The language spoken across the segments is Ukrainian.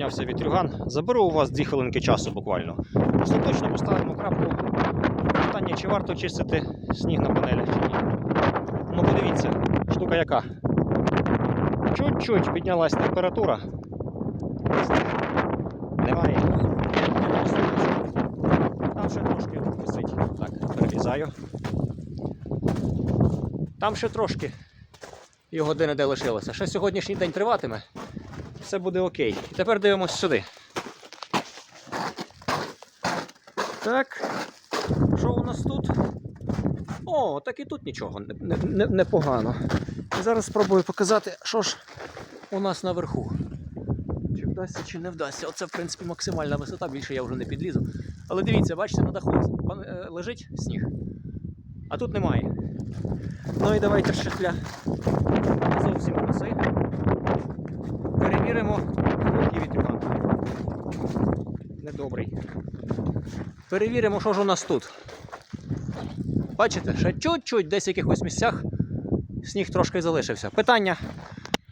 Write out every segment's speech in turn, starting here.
піднявся вітрюган. Заберу у вас дві хвилинки часу буквально. Остаточно поставимо крапку. Питання, чи варто чистити сніг на панелях чи ні. Ну подивіться, штука яка. Чуть-чуть піднялась температура. Немає. Там ще трошки висить. Так, перерізаю. Там ще трошки його де-не-де лишилося. Ще сьогоднішній день триватиме. Все буде окей. І тепер дивимось сюди. Так. Що у нас тут? О, так і тут нічого непогано. Не, не. Зараз спробую показати, що ж у нас наверху. Чи вдасться, чи не вдасться. Оце, в принципі, максимальна висота, більше я вже не підлізу. Але дивіться, бачите, на даху е, лежить сніг, а тут немає. Ну і давайте ще І вітрюган. Недобрий. Перевіримо, що ж у нас тут. Бачите, ще чуть-чуть десь в якихось місцях сніг трошки залишився. Питання: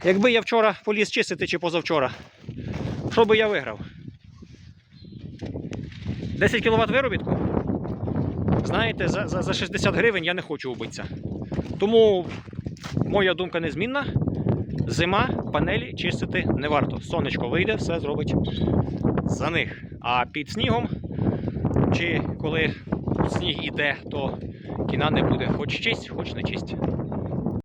якби я вчора поліз чистити чи позавчора, що би я виграв? 10 кВт виробітку? Знаєте, за, за, за 60 гривень я не хочу убитися. Тому моя думка незмінна. Зима панелі чистити не варто. Сонечко вийде, все зробить за них. А під снігом, чи коли сніг іде, то кіна не буде. Хоч чисть, хоч не чисть.